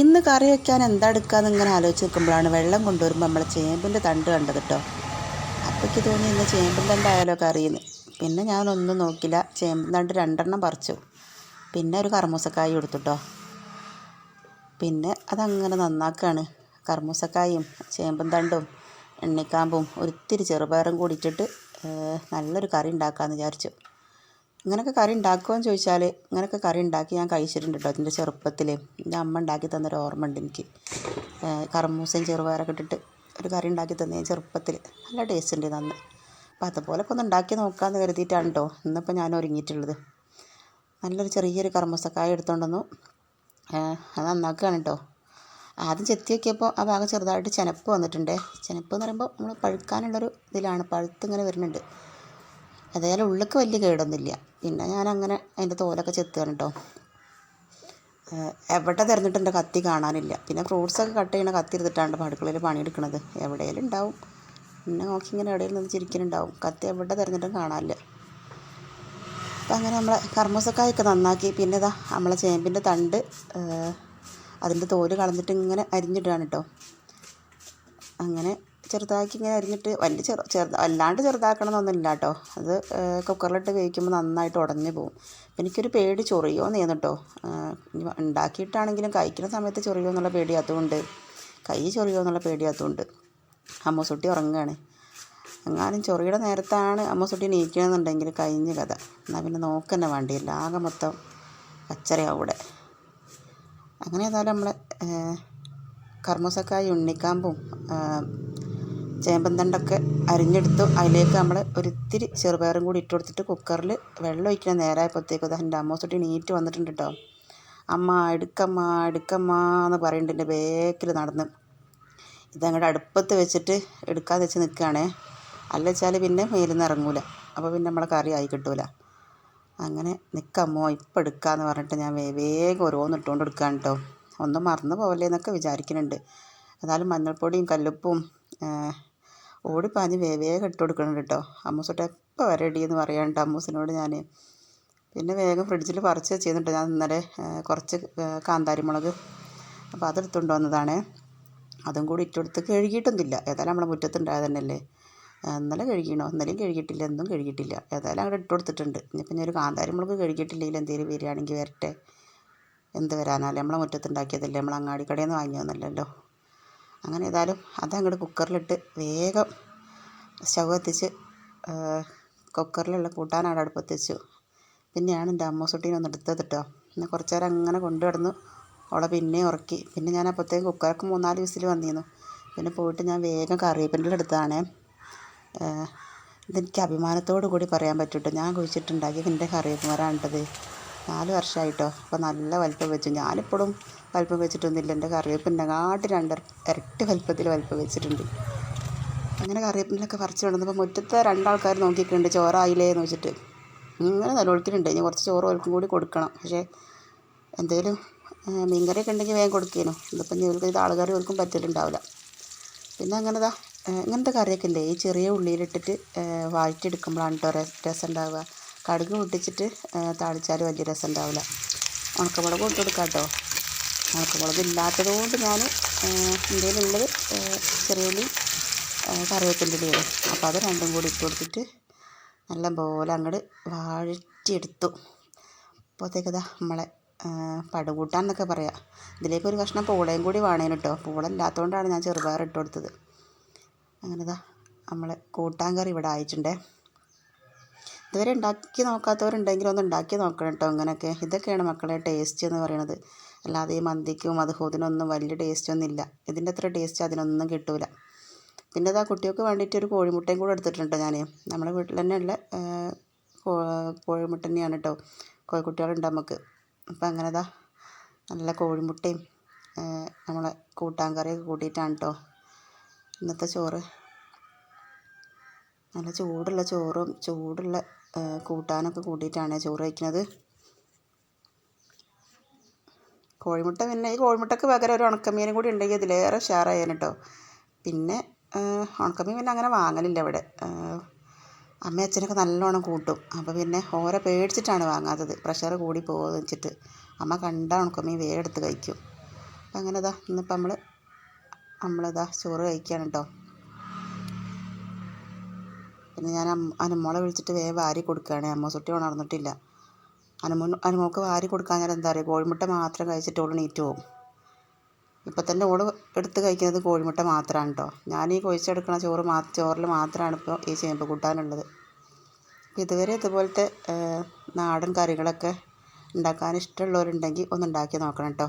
ഇന്ന് കറി വയ്ക്കാൻ എന്താ എടുക്കാന്ന് ഇങ്ങനെ ആലോചിച്ച് നിൽക്കുമ്പോഴാണ് വെള്ളം കൊണ്ടുവരുമ്പോൾ നമ്മൾ ചേമ്പിന്റെ തണ്ട് കണ്ടത് കേട്ടോ അപ്പോഴേക്ക് തോന്നി ഇന്ന് ചേമ്പിൻ തണ്ടായാലോ കറിയെന്ന് പിന്നെ ഞാനൊന്നും നോക്കില്ല. ചേമ്പിൻ തണ്ട് രണ്ടെണ്ണം പറിച്ചു. പിന്നെ ഒരു കർമ്മൂസക്കായ കൊടുത്തുട്ടോ പിന്നെ അതങ്ങനെ നന്നാക്കുകയാണ് കർമ്മൂസക്കായും ചേമ്പും തണ്ടും എണ്ണിക്കാമ്പും ഒരിത്തിരി ചെറുപയറും കൂടിയിട്ടിട്ട് നല്ലൊരു കറി ഉണ്ടാക്കാമെന്ന് വിചാരിച്ചു. ഇങ്ങനെയൊക്കെ കറി ഉണ്ടാക്കുമോ എന്ന് ചോദിച്ചാൽ ഇങ്ങനെയൊക്കെ കറി ഉണ്ടാക്കി ഞാൻ കഴിച്ചിട്ടുണ്ട് കേട്ടോ അതിന്റെ ചെറുപ്പത്തിൽ എന്റെ അമ്മ ഉണ്ടാക്കി തന്നൊരു ഓർമ്മ ഉണ്ട് എനിക്ക് കറമൂസയും ചെറുപയറൊക്കെ ഇട്ടിട്ട് ഒരു കറി ഉണ്ടാക്കി തന്നെ ചെറുപ്പത്തിൽ നല്ല ടേസ്റ്റ് ഉണ്ട് നന്ന് അപ്പോൾ അതുപോലൊക്കെ ഒന്ന് ഉണ്ടാക്കി നോക്കാമെന്ന് കരുതിയിട്ടാണ് കേട്ടോ ഇന്നിപ്പോൾ ഞാൻ ഒരുങ്ങിയിട്ടുള്ളത്. നല്ലൊരു ചെറിയൊരു കർമ്മസക്കായ എടുത്തുകൊണ്ടുവന്നു വന്നു. അത് നന്നാക്കുകയാണ് കേട്ടോ ആദ്യം ചെത്തി നോക്കിയപ്പോൾ ആ ഭാഗം ചെറുതായിട്ട് ചെനപ്പ് വന്നിട്ടുണ്ട്. ചെനപ്പ് എന്ന് പറയുമ്പോൾ നമ്മൾ പഴുക്കാനുള്ളൊരു ഇതിലാണ്. പഴുത്തിങ്ങനെ വരുന്നുണ്ട്. ഏതായാലും ഉള്ളിക്ക് വലിയ കേടൊന്നുമില്ല. പിന്നെ ഞാൻ അങ്ങനെ അതിന്റെ തോലൊക്കെ ചെത്തുകയാണ് കേട്ടോ എവിടെ തിരഞ്ഞിട്ട് കത്തി കാണാനില്ല. പിന്നെ ഫ്രൂട്ട്സൊക്കെ കട്ട് ചെയ്യണ കത്തി എടുത്തിട്ടാണ് അടുക്കളയിൽ പണിയെടുക്കണത്. എവിടെയെങ്കിലും ഉണ്ടാവും. പിന്നെ നോക്കി ഇങ്ങനെ എവിടെയും നിന്ന് ചിരിക്കുന്നുണ്ടാവും കത്തി എവിടെ തിരഞ്ഞിട്ടും കാണാനില്ല. അപ്പം അങ്ങനെ നമ്മളെ കർമ്മസക്കായൊക്കെ നന്നാക്കി. പിന്നെ ഇതാ നമ്മളെ ചേമ്പിന്റെ തണ്ട് അതിന്റെ തോൽ കളഞ്ഞിട്ട് ഇങ്ങനെ അരിഞ്ഞിടുകയാണ് കേട്ടോ അങ്ങനെ ചെറുതാക്കി ഇങ്ങനെ അരിഞ്ഞിട്ട് വലിയ ചെറു ചെറുത അല്ലാണ്ട് ചെറുതാക്കണമെന്നൊന്നുമില്ല കേട്ടോ അത് കുക്കറിലിട്ട് വേവിക്കുമ്പോൾ നന്നായിട്ട് ഉടഞ്ഞു പോകും എനിക്കൊരു പേടി ചൊറിയോ നീന്ന് കേട്ടോ ഉണ്ടാക്കിയിട്ടാണെങ്കിലും കഴിക്കുന്ന സമയത്ത് ചൊറിയോ എന്നുള്ള പേടി അതുകൊണ്ട് കൈ ചൊറിയോ എന്നുള്ള പേടി അതുകൊണ്ട് അമ്മൂസുട്ടി ഉറങ്ങുകയാണ്. എങ്ങാനും ചൊറിയുടെ നേരത്താണ് അമ്മൂസുട്ടി നീക്കണമെന്നുണ്ടെങ്കിൽ കഴിഞ്ഞ കഥ. എന്നാൽ പിന്നെ നോക്കന്നെ വേണ്ടിയില്ല. ആകെ മൊത്തം കച്ചറയാവും ഇവിടെ. അങ്ങനെ ഏതായാലും നമ്മളെ കർമ്മസക്കായ ഉണ്ണിക്കാമ്പും ചേമ്പന്തണ്ടൊക്കെ അരിഞ്ഞെടുത്തു. അതിലേക്ക് നമ്മൾ ഒരിത്തിരി ചെറുപയറും കൂടി ഇട്ട് കൊടുത്തിട്ട് കുക്കറിൽ വെള്ളം ഒഴിക്കണം നേരമായപ്പോഴത്തേക്കും അത് എന്റെ അമ്മൂസുട്ടി നീറ്റ് വന്നിട്ടുണ്ട് കേട്ടോ അമ്മ എടുക്കമ്മ എടുക്കമ്മ എന്ന് പറയുന്നുണ്ട് എന്റെ ബേക്കിൽ നടന്ന്. ഇതങ്ങോട്ട് അടുപ്പത്ത് വെച്ചിട്ട് എടുക്കാതെ വെച്ച് നിൽക്കുകയാണേ. അല്ല വെച്ചാൽ പിന്നെ മേലിൽ നിന്ന് ഇറങ്ങൂല. അപ്പോൾ പിന്നെ നമ്മളെ കറി ആയി കിട്ടൂല. അങ്ങനെ നിൽക്കാമോ ഇപ്പം എടുക്കാമെന്ന് പറഞ്ഞിട്ട് ഞാൻ വേഗം ഓരോന്ന് ഇട്ടുകൊണ്ട് എടുക്കുകയാണ് കേട്ടോ ഒന്നും മറന്നു പോകല്ലേ എന്നൊക്കെ വിചാരിക്കുന്നുണ്ട് എന്നാലും മഞ്ഞൾപ്പൊടിയും കല്ലുപ്പും ഓടിപ്പാഞ്ഞ് പാഞ്ഞ് വേഗം ഇട്ട് കൊടുക്കണം കേട്ടോ. അമ്മൂസോട്ട് എപ്പോൾ വരടി എന്ന് പറയാനുണ്ട് അമ്മൂസിനോട് ഞാൻ പിന്നെ വേഗം ഫ്രിഡ്ജിൽ പറിച്ച് വെച്ചിരുന്നുണ്ട്. ഞാൻ ഇന്നലെ കുറച്ച് കാന്താരിമുളക് കാന്താരി മുളക് അപ്പോൾ അതെടുത്തുകൊണ്ട് വന്നതാണ്. അതും കൂടി ഇട്ടുകൊടുത്ത് കഴുകിയിട്ടൊന്നുമില്ല. ഏതായാലും നമ്മളെ മുറ്റത്തുണ്ടായത് തന്നെയല്ലേ. ഇന്നലെ കഴുകിയണോ? ഇന്നലെയും കഴുകിയിട്ടില്ല. എന്നും കഴുകിയിട്ടില്ല. ഏതായാലും അങ്ങോട്ട് ഇട്ട് കൊടുത്തിട്ടുണ്ട്. ഇനിയിപ്പം ഞാൻ ഒരു കാന്താരി മുളക് കഴുകിയിട്ടില്ലെങ്കിൽ എന്തെങ്കിലും വരികയാണെങ്കിൽ വരട്ടെ. എന്ത് വരാനാലേ നമ്മളെ മുറ്റത്തുണ്ടാക്കിയതല്ലേ. നമ്മൾ അങ്ങാടി കടയിൽ നിന്ന് വാങ്ങിയതൊന്നുമല്ലല്ലോ അങ്ങനെ ഏതായാലും അതങ്ങോട്ട് കുക്കറിലിട്ട് വേഗം സ്റ്റവ് കത്തിച്ച് കുക്കറിലുള്ള അവിടെ അടുപ്പത്ത് വെച്ചു പിന്നെയാണ് എന്റെ അമ്മൂസുട്ടീനെ ഒന്ന് എടുത്തത് കേട്ടോ പിന്നെ കുറച്ച് നേരം അങ്ങനെ കൊണ്ടു കിടന്നു അവളെ പിന്നെ ഉറക്കി. പിന്നെ ഞാൻ അപ്പോഴത്തേക്ക് കുക്കറൊക്കെ മൂന്നാൽ വിസിൽ വന്നിരുന്നു. പിന്നെ പോയിട്ട് ഞാൻ വേഗം കറിവേപ്പിന്റെ എടുത്തതാണേ. ഏഹ് ഇതെനിക്ക് അഭിമാനത്തോടു കൂടി പറയാൻ പറ്റൂട്ടോ. ഞാൻ കുഴിച്ചിട്ടുണ്ടാക്കിയ എന്റെ കറിവേപ്പ് കേട്ടത് നാല് വർഷമായിട്ടോ അപ്പോൾ നല്ല വലിപ്പം വെച്ചു. ഞാനിപ്പോഴും വലിപ്പം വെച്ചിട്ടൊന്നുമില്ല. എന്റെ കറിവേപ്പിന്റെ കാട്ടി രണ്ട് ഇരട്ടി വലിപ്പത്തിൽ വലിപ്പം വെച്ചിട്ടുണ്ട്. അങ്ങനെ കറിവേപ്പിലൊക്കെ പറിച്ചു കൊണ്ടുവന്നപ്പോൾ മുറ്റത്തെ രണ്ടാൾക്കാർ നോക്കിയിട്ടുണ്ട്. ചോറായില്ലേ എന്ന് വെച്ചിട്ട്. ഇങ്ങനെ നിലവിളിക്കുന്നുണ്ട്. ഇനി കുറച്ച് ചോറ് ഓൽക്കും കൂടി കൊടുക്കണം. പക്ഷേ എന്തേലും മീൻകറിയൊക്കെ ഉണ്ടെങ്കിൽ വേഗം കൊടുക്കേനു. ഇതിപ്പം ഇവർക്ക് ഇത് ആളുകറി ഓൽക്കും പറ്റലുണ്ടാവില്ല. പിന്നെ അങ്ങനെ ദാ ഇങ്ങനത്തെ കറിയൊക്കെ ഇല്ലേ? ഈ ചെറിയ ഉള്ളിയിലിട്ടിട്ട് വഴറ്റിയെടുക്കുമ്പോഴാണ് കേട്ടോ രസം ഉണ്ടാവുക കടുക് പൊട്ടിച്ചിട്ട് താളിച്ചാൽ വലിയ രസം ഉണ്ടാവില്ല ഉണക്കമുളക് ഇട്ട് കൊടുക്കാം കേട്ടോ ഉണക്കമുളക് ഇല്ലാത്തത് കൊണ്ട് ഞാൻ എന്റെ ഉള്ളത് ചെറിയ ഉള്ളി ഏഹ് കറിവേപ്പിന്റെ അപ്പോൾ അത് രണ്ടും കൂടി ഇട്ട് കൊടുത്തിട്ട് നല്ല പോലെ അങ്ങോട്ട് വാഴറ്റിയെടുത്തു. അപ്പോഴത്തേക്ക് ഇതാ നമ്മളെ പടുകൂട്ടാൻ എന്നൊക്കെ പറയാം. ഇതിലേക്ക് ഒരു കഷ്ണം പൂളയും കൂടി വേണേന് കേട്ടോ പൂള ഇല്ലാത്തതുകൊണ്ടാണ് ഞാൻ ചെറുപയർ ഇട്ട് കൊടുത്തത്. അങ്ങനെതാ നമ്മളെ കൂട്ടാൻ കറി ഇവിടെ ആയിട്ടുണ്ടേ. ഇതുവരെ ഉണ്ടാക്കി നോക്കാത്തവരുണ്ടെങ്കിലും ഒന്ന് ഉണ്ടാക്കി നോക്കണം കേട്ടോ അങ്ങനെയൊക്കെ. ഇതൊക്കെയാണ് മക്കളെ ടേസ്റ്റ് എന്ന് പറയുന്നത് അല്ലാതെ ഈ മന്തിക്കും മധുഹൂതിനൊന്നും വലിയ ടേസ്റ്റ് ഒന്നും ഇല്ല. ഇതിന്റെ അത്ര ടേസ്റ്റ് അതിനൊന്നും കിട്ടില്ല പിന്നെ ഇതാ കുട്ടികൾക്ക് വേണ്ടിയിട്ട് ഒരു കോഴിമുട്ടയും കൂടെ എടുത്തിട്ടുണ്ട് ഞാൻ നമ്മുടെ വീട്ടിൽ തന്നെ ഉള്ള ആ, കോ- കോഴിമുട്ട തന്നെയാണ് കേട്ടോ കോഴിക്കുട്ടികളുണ്ട് നമുക്ക്. അപ്പം അങ്ങനെ ഇതാ നല്ല കോഴിമുട്ടയും നമ്മളെ കൂട്ടാൻ കറിയൊക്കെ കൂട്ടിയിട്ടാണ് കേട്ടോ ഇന്നത്തെ ചോറ്. നല്ല ചൂടുള്ള ചോറും ചൂടുള്ള കൂട്ടാനൊക്കെ കൂട്ടിയിട്ടാണ് ചോറ് വയ്ക്കുന്നത്. കോഴിമുട്ട പിന്നെ ഈ കോഴിമുട്ടക്ക് പകരം ഒരു ഉണക്കമീനും കൂടി ഉണ്ടെങ്കിൽ അതിലേറെ ഉഷാറായേനെ കേട്ടോ പിന്നെ ഉണക്കമീൻ പിന്നെ അങ്ങനെ വാങ്ങലില്ല ഇവിടെ. അമ്മ അച്ഛനൊക്കെ നല്ലോണം കൂട്ടും. അപ്പോൾ പിന്നെ ഓരെ പേടിച്ചിട്ടാണ് വാങ്ങാത്തത്. പ്രഷർ കൂടി പോകുമെന്ന് വെച്ചിട്ട്. അമ്മ കണ്ട ഉണക്കമീൻ വേഗം എടുത്ത് കഴിക്കും. അങ്ങനെ ഇതാ ഇന്നിപ്പോൾ നമ്മൾ നമ്മളിതാ ചോറ് കഴിക്കുകയാണ് കേട്ടോ പിന്നെ ഞാൻ അനുമോളെ വിളിച്ചിട്ട് വേഗം വാരി കൊടുക്കുകയാണ്. അമ്മൂസുട്ടി ഉണർന്നിട്ടില്ല അനുമോ അനുമോൾക്ക് വാരി കൊടുക്കാൻ ഞാൻ എന്താ പറയുക കോഴിമുട്ട മാത്രം കഴിച്ചിട്ട് ഓൾ നീറ്റ് പോകും. ഇപ്പം തന്നെ ഓൾ എടുത്ത് കഴിക്കുന്നത് കോഴിമുട്ട മാത്രമാണ് കേട്ടോ ഞാൻ ഈ കൊഴിച്ചെടുക്കുന്ന ചോറ് മാ ചോറിൽ മാത്രമാണ് ഇപ്പോൾ ഈ ചേമ്പ് കൂട്ടാനുള്ളത്. ഇതുവരെ ഇതുപോലത്തെ നാടൻ കറികളൊക്കെ ഉണ്ടാക്കാൻ ഇഷ്ടമുള്ളവരുണ്ടെങ്കിൽ ഒന്ന് ഉണ്ടാക്കി നോക്കണം കേട്ടോ